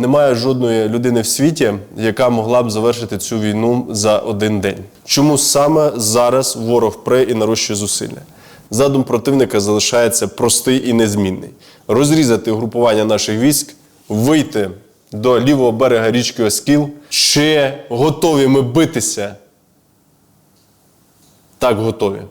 немає жодної людини в світі, яка могла б завершити цю війну за один день. Чому саме зараз ворог пре і нарощує зусилля? Задум противника залишається простий і незмінний: розрізати угрупування наших військ, вийти до лівого берега річки Оскіл. Чи готові ми битися? Так, готові.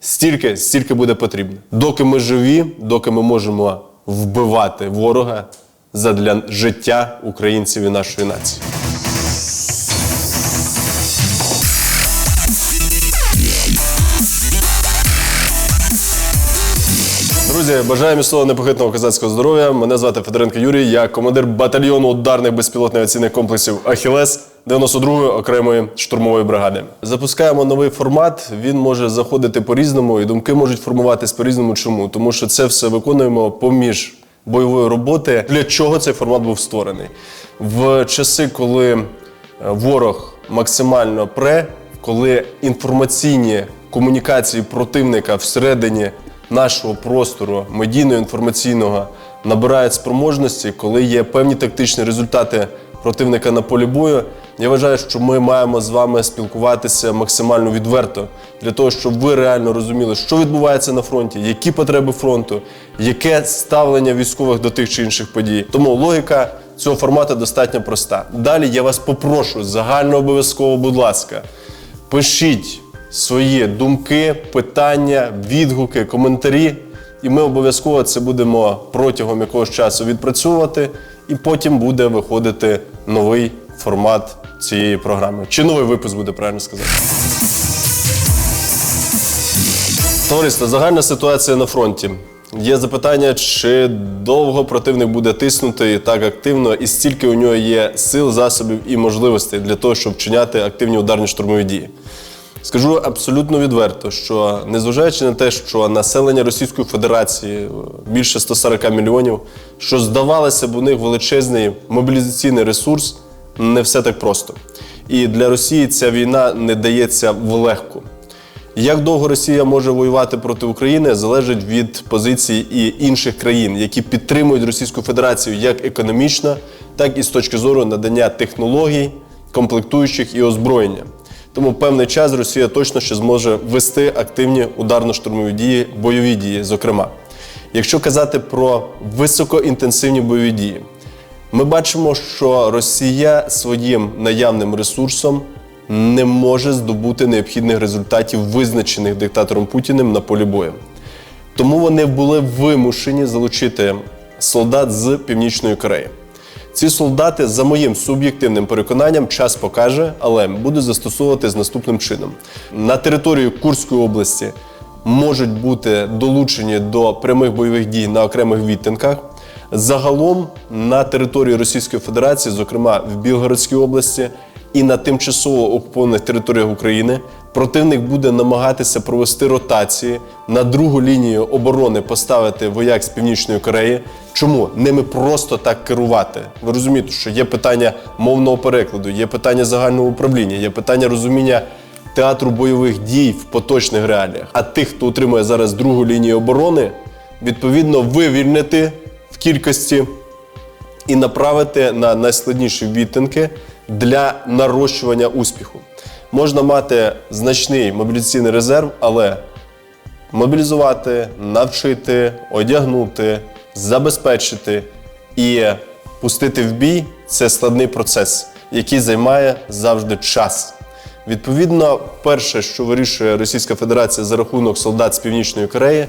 Стільки, стільки буде потрібно. Доки ми живі, доки ми можемо вбивати ворога задля життя українців і нашої нації. Друзі, бажаю міцного непохитного козацького здоров'я. Мене звати Федоренко Юрій. Я командир батальйону ударних безпілотних авіаційних комплексів Ахілес 92-ї окремої штурмової бригади. Запускаємо новий формат. Він може заходити по-різному, і думки можуть формуватись по-різному. Чому? Тому що це все виконуємо поміж бойової роботи. Для чого цей формат був створений? В часи, коли е, ворог максимально пре, коли інформаційні комунікації противника всередині нашого простору медійно-інформаційного набирають спроможності, коли є певні тактичні результати противника на полі бою. Я вважаю, що ми маємо з вами спілкуватися максимально відверто для того, щоб ви реально розуміли, що відбувається на фронті, які потреби фронту, яке ставлення військових до тих чи інших подій. Тому логіка цього формату достатньо проста. Далі я вас попрошу загально обов'язково, будь ласка, пишіть свої думки, питання, відгуки, коментарі. І ми обов'язково це будемо протягом якогось часу відпрацьовувати, і потім буде виходити новий формат цієї програми. Чи новий випуск буде правильно сказати. Товариство, загальна ситуація на фронті. Є запитання, чи довго противник буде тиснути так активно, і стільки у нього є сил, засобів і можливостей для того, щоб вчиняти активні ударні штурмові дії. Скажу абсолютно відверто, що незважаючи на те, що населення Російської Федерації е, більше 140 мільйонів, що здавалося б у них величезний мобілізаційний ресурс, не все так просто. І для Росії ця війна не дається в легку. Як довго Росія може воювати проти України, залежить від позицій і інших країн, які підтримують Російську Федерацію як економічно, так і з точки зору надання технологій, комплектуючих і озброєння. Тому певний час Росія точно ще зможе вести активні ударно-штурмові дії, бойові дії, зокрема. Якщо казати про високоінтенсивні бойові дії, ми бачимо, що Росія своїм наявним ресурсом не може здобути необхідних результатів, визначених диктатором Путіним на полі бою. Тому вони були вимушені залучити солдат з Північної Кореї. Ці солдати, за моїм суб'єктивним переконанням, час покаже, але будуть застосовувати з наступним чином: на території Курської області можуть бути долучені до прямих бойових дій на окремих відтинках. Загалом на території Російської Федерації, зокрема в Білгородській області і на тимчасово окупованих територіях України, противник буде намагатися провести ротації на другу лінію оборони, поставити вояк з Північної Кореї. Чому ними просто так керувати? Ви розумієте, що є питання мовного перекладу, є питання загального управління, є питання розуміння театру бойових дій в поточних реаліях. А тих, хто утримує зараз другу лінію оборони, відповідно вивільнити в кількості і направити на найскладніші відтинки для нарощування успіху. Можна мати значний мобілізаційний резерв, але мобілізувати, навчити, одягнути, забезпечити і пустити в бій це складний процес, який займає завжди час. Відповідно, перше, що вирішує Російська Федерація за рахунок солдат з Північної Кореї,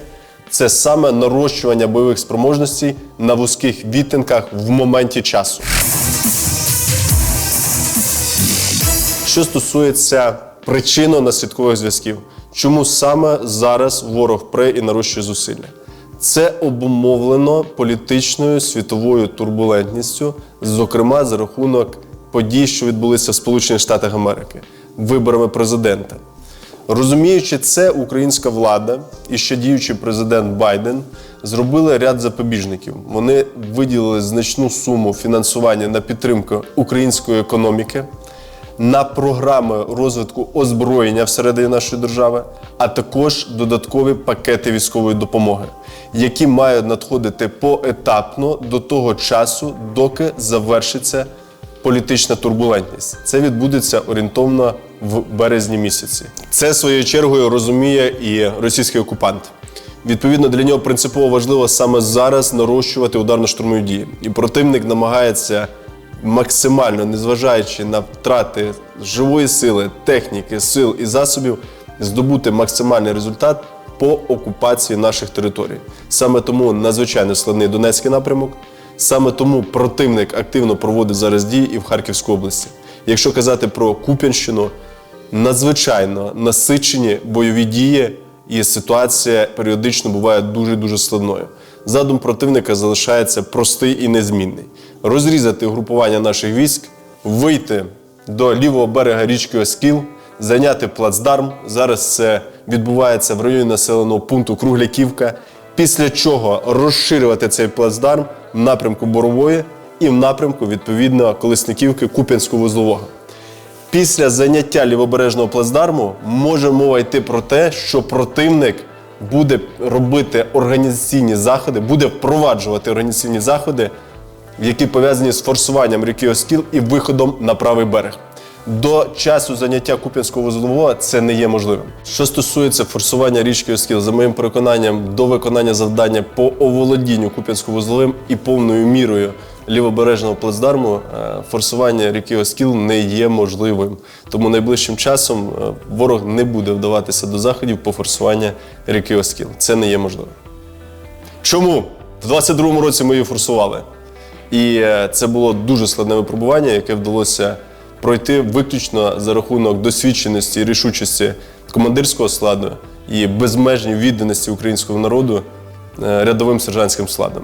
це саме нарощування бойових спроможностей на вузьких відтинках в моменті часу. Що стосується причинно-наслідкових зв'язків, чому саме зараз ворог пре і нарощує зусилля? Це обумовлено політичною світовою турбулентністю, зокрема за рахунок подій, що відбулися в Сполучених Штатах Америки, виборами президента. Розуміючи це, українська влада і ще діючий президент Байден зробили ряд запобіжників. Вони виділили значну суму фінансування на підтримку української економіки. На програми розвитку озброєння всередині нашої держави, а також додаткові пакети військової допомоги, які мають надходити поетапно до того часу, доки завершиться політична турбулентність. Це відбудеться орієнтовно в березні місяці. Це своєю чергою розуміє і російський окупант. Відповідно, для нього принципово важливо саме зараз нарощувати ударно-штурмові дії. І противник намагається максимально, незважаючи на втрати живої сили, техніки, сил і засобів, здобути максимальний результат по окупації наших територій. Саме тому надзвичайно складний Донецький напрямок. Саме тому противник активно проводить зараз дії і в Харківській області. Якщо казати про Куп'янщину, надзвичайно насичені бойові дії, і ситуація періодично буває дуже дуже складною. Задум противника залишається простий і незмінний: розрізати угрупування наших військ, вийти до лівого берега річки Оскіл, зайняти плацдарм. Зараз це відбувається в районі населеного пункту Кругляківка. Після чого розширювати цей плацдарм в напрямку Борової і в напрямку відповідно Колесниківки Куп'янського вузлового. Після заняття лівобережного плацдарму може мова йти про те, що противник буде робити організаційні заходи, буде впроваджувати організаційні заходи, які пов'язані з форсуванням ріки Оскіл і виходом на правий берег. До часу заняття Куп'янського вузлового це не є можливим. Що стосується форсування річки Оскіл, за моїм переконанням, до виконання завдання по оволодінню Куп'янського вузловим і повною мірою лівобережного плацдарму е, форсування ріки Оскіл не є можливим. Тому найближчим часом е, ворог не буде вдаватися до заходів по форсуванню ріки Оскіл. Це не є можливим. Чому? В 22-му році ми її форсували. І е, це було дуже складне випробування, яке вдалося пройти виключно за рахунок досвідченості і рішучості командирського складу і безмежній відданості українського народу рядовим сержантським складом.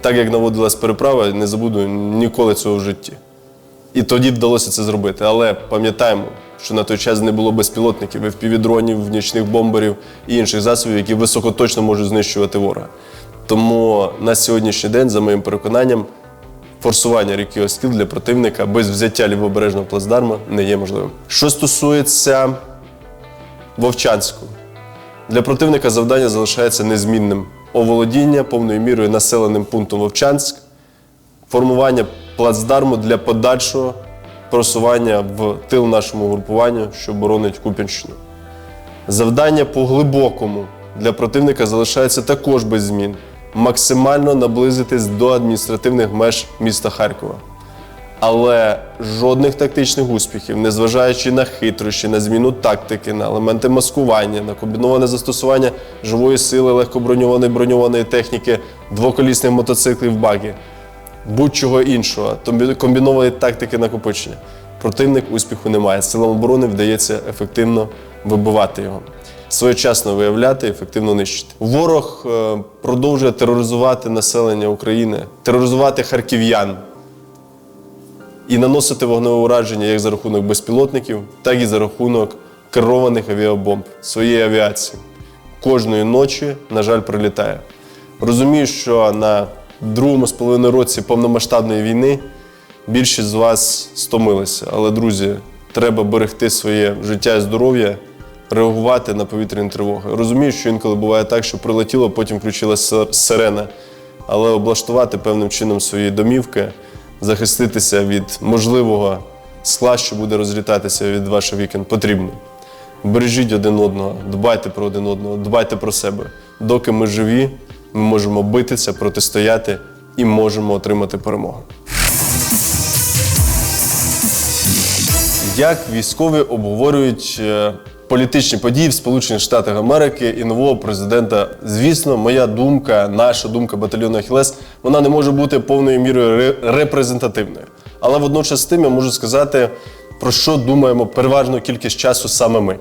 Так як наводилась переправа, не забуду ніколи цього в житті. І тоді вдалося це зробити. Але пам'ятаємо, що на той час не було безпілотників, FPV-дронів, нічних бомберів і інших засобів, які високоточно можуть знищувати ворога. Тому на сьогоднішній день, за моїм переконанням, форсування ріки Оскіл для противника без взяття лівобережного плацдарма не є можливим. Що стосується Вовчанську, для противника завдання залишається незмінним: оволодіння повною мірою населеним пунктом Вовчанськ, формування плацдарму для подальшого просування в тил нашому групуванню, що боронить Куп'янщину. Завдання по глибокому для противника залишається також без змін максимально наблизитись до адміністративних меж міста Харкова. Але жодних тактичних успіхів, незважаючи на хитрощі, на зміну тактики, на елементи маскування, на комбіноване застосування живої сили, легкоброньованої броньованої техніки, двоколісних мотоциклів, баги, будь-чого іншого, комбінованої тактики накопичення. Противник успіху не має. Силам оборони вдається ефективно вибивати його, своєчасно виявляти, ефективно нищити. Ворог е, продовжує тероризувати населення України, тероризувати харків'ян і наносити вогневе ураження як за рахунок безпілотників, так і за рахунок керованих авіабомб своєї авіації. Кожної ночі, на жаль, прилітає. Розумію, що на другому з половиною році повномасштабної війни більшість з вас стомилися. Але, друзі, треба берегти своє життя і здоров'я, реагувати на повітряні тривоги. Розумію, що інколи буває так, що прилетіло, потім включилася сирена, але облаштувати певним чином свої домівки, захиститися від можливого скла, що буде розлітатися від ваших вікон, потрібно. Бережіть один одного, дбайте про один одного, дбайте про себе. Доки ми живі, ми можемо битися, протистояти і можемо отримати перемогу. Як військові обговорюють е, політичні події в Сполучених Штатах Америки і нового президента? Звісно, моя думка, наша думка батальйону Ахілес, вона не може бути повною мірою репрезентативною. Але водночас з тим я можу сказати, про що думаємо переважну кількість часу саме ми.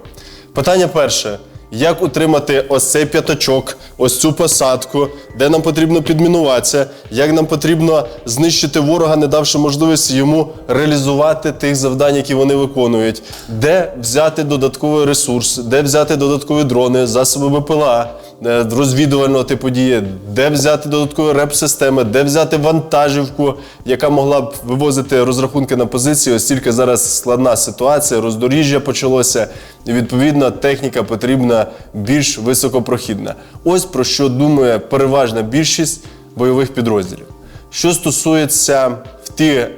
Питання перше: як утримати ось цей п'ятачок, ось цю посадку, де нам потрібно підмінуватися, як нам потрібно знищити ворога, не давши можливості йому реалізувати тих завдань, які вони виконують, де взяти додатковий ресурс, де взяти додаткові дрони, засоби БПЛА, розвідувального типу дії, де взяти додаткові реп-системи, де взяти вантажівку, яка могла б вивозити розрахунки на позиції, оскільки зараз складна ситуація, роздоріжжя почалося, і відповідно техніка потрібна більш високопрохідна. Ось про що думає переважна більшість бойових підрозділів. Що стосується в ті е,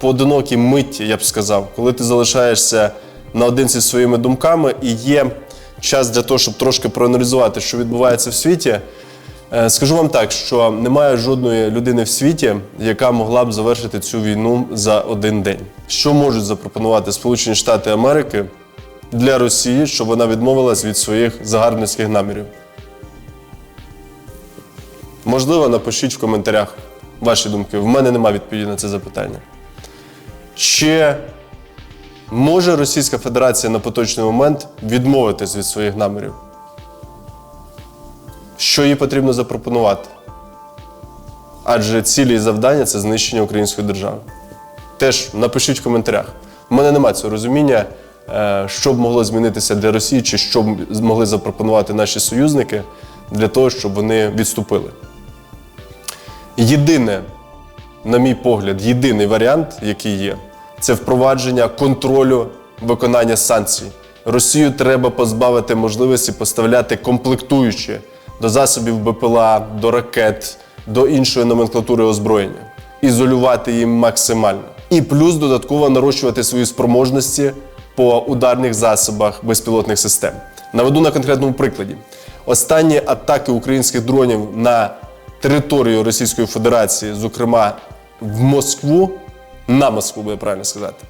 поодинокі миті, я б сказав, коли ти залишаєшся наодинці своїми думками і є час для того, щоб трошки проаналізувати, що відбувається в світі. Е, Скажу вам так, що немає жодної людини в світі, яка могла б завершити цю війну за один день. Що можуть запропонувати Сполучені Штати Америки для Росії, щоб вона відмовилась від своїх загарбницьких намірів? Можливо, напишіть в коментарях ваші думки. В мене немає відповіді на це запитання. Чи може Російська Федерація на поточний момент відмовитись від своїх намірів? Що їй потрібно запропонувати? Адже цілі і завдання це знищення української держави. Теж напишіть в коментарях. У мене немає цього розуміння, е, що б могло змінитися для Росії, чи що б змогли запропонувати наші союзники для того, щоб вони відступили. Єдине, на мій погляд, єдиний варіант, який є, це впровадження контролю виконання санкцій. Росію треба позбавити можливості поставляти комплектуючі до засобів БПЛА, до ракет, до іншої номенклатури озброєння, ізолювати їм максимально. І плюс додатково нарощувати свої спроможності по ударних засобах безпілотних систем. Наведу на конкретному прикладі. Останні атаки українських дронів на територію Російської Федерації, зокрема в Москву, на Москву буде правильно сказати.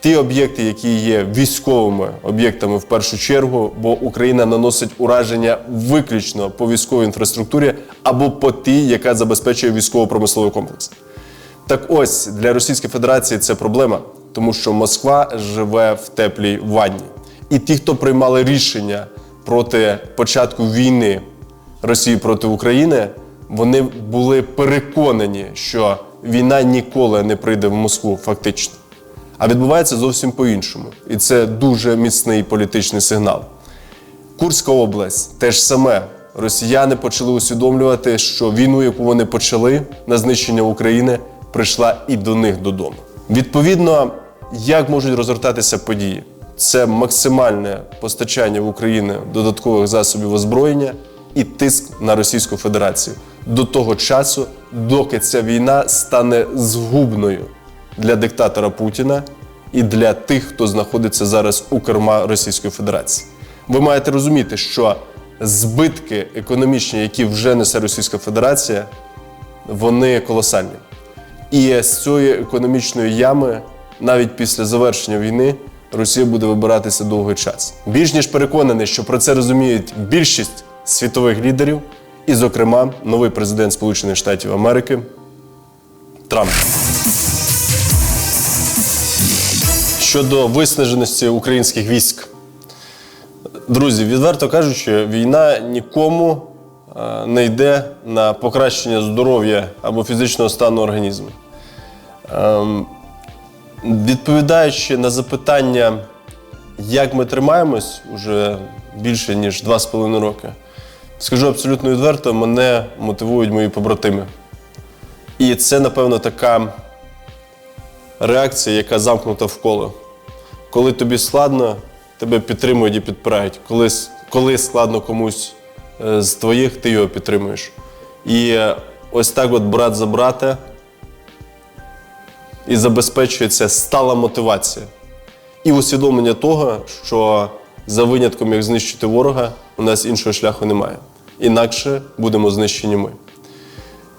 Ті об'єкти, які є військовими об'єктами в першу чергу, бо Україна наносить ураження виключно по військовій інфраструктурі або по тій, яка забезпечує військово-промисловий комплекс. Так ось для Російської Федерації це проблема, тому що Москва живе в теплій ванні. І ті, хто приймали рішення проти початку війни Росії проти України, вони були переконані, що війна ніколи не прийде в Москву, фактично. А відбувається зовсім по-іншому. І це дуже міцний політичний сигнал. Курська область теж саме. Росіяни почали усвідомлювати, що війну, яку вони почали на знищення України, прийшла і до них додому. Відповідно, як можуть розгортатися події? Це максимальне постачання в Україну додаткових засобів озброєння і тиск на Російську Федерацію до того часу, доки ця війна стане згубною для диктатора Путіна і для тих, хто знаходиться зараз у керма Російської Федерації. Ви маєте розуміти, що збитки економічні, які вже несе Російська Федерація, вони колосальні. І з цієї економічної ями, навіть після завершення війни, Росія буде вибиратися довгий час. Більш ніж переконаний, що про це розуміють більшість світових лідерів, і, зокрема, новий президент Сполучених Штатів Америки Трамп. Щодо виснаженості українських військ. Друзі, відверто кажучи, війна нікому е, не йде на покращення здоров'я або фізичного стану організму. Ем, Відповідаючи на запитання, як ми тримаємось уже більше ніж 2,5 роки, скажу абсолютно відверто, мене мотивують мої побратими. І це, напевно, така реакція, яка замкнута в коло. Коли тобі складно, тебе підтримують і підпирають. Коли, коли складно комусь е, з твоїх, ти його підтримуєш. І е, ось так от брат за брата і забезпечується стала мотивація. І усвідомлення того, що за винятком, як знищити ворога, у нас іншого шляху немає. Інакше будемо знищені ми.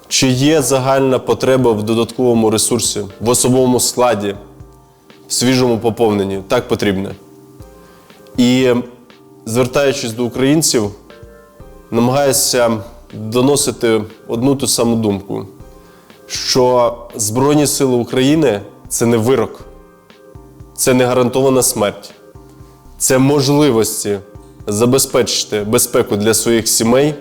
Чи є загальна потреба в додатковому ресурсі, в особовому складі, в свіжому поповненні? Так потрібно. І звертаючись до українців, намагаюся доносити одну ту саму думку, що Збройні Сили України це не вирок, це не гарантована смерть, це можливості забезпечити безпеку для своїх сімей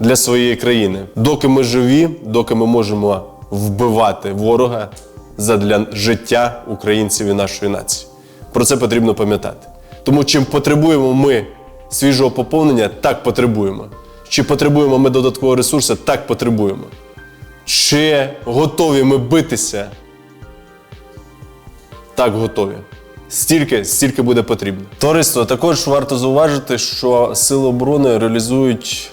для своєї країни. Доки ми живі, доки ми можемо вбивати ворога задля життя українців і нашої нації. Про це потрібно пам'ятати. Тому чим потребуємо ми свіжого поповнення? Так потребуємо. Чи потребуємо ми додаткового ресурсу? Так потребуємо. Чи готові ми битися? Так, готові. Стільки, стільки буде потрібно. Товариство, також варто зауважити, що Сили оборони реалізують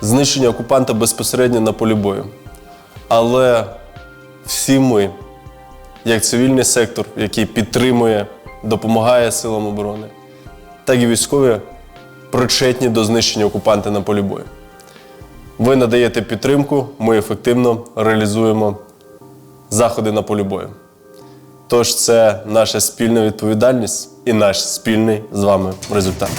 знищення окупанта безпосередньо на полі бою. Але всі ми, як цивільний сектор, який підтримує, допомагає силам оборони, так і військові причетні до знищення окупанта на полі бою. Ви надаєте підтримку, ми ефективно реалізуємо заходи на полі бою. Тож це наша спільна відповідальність і наш спільний з вами результат.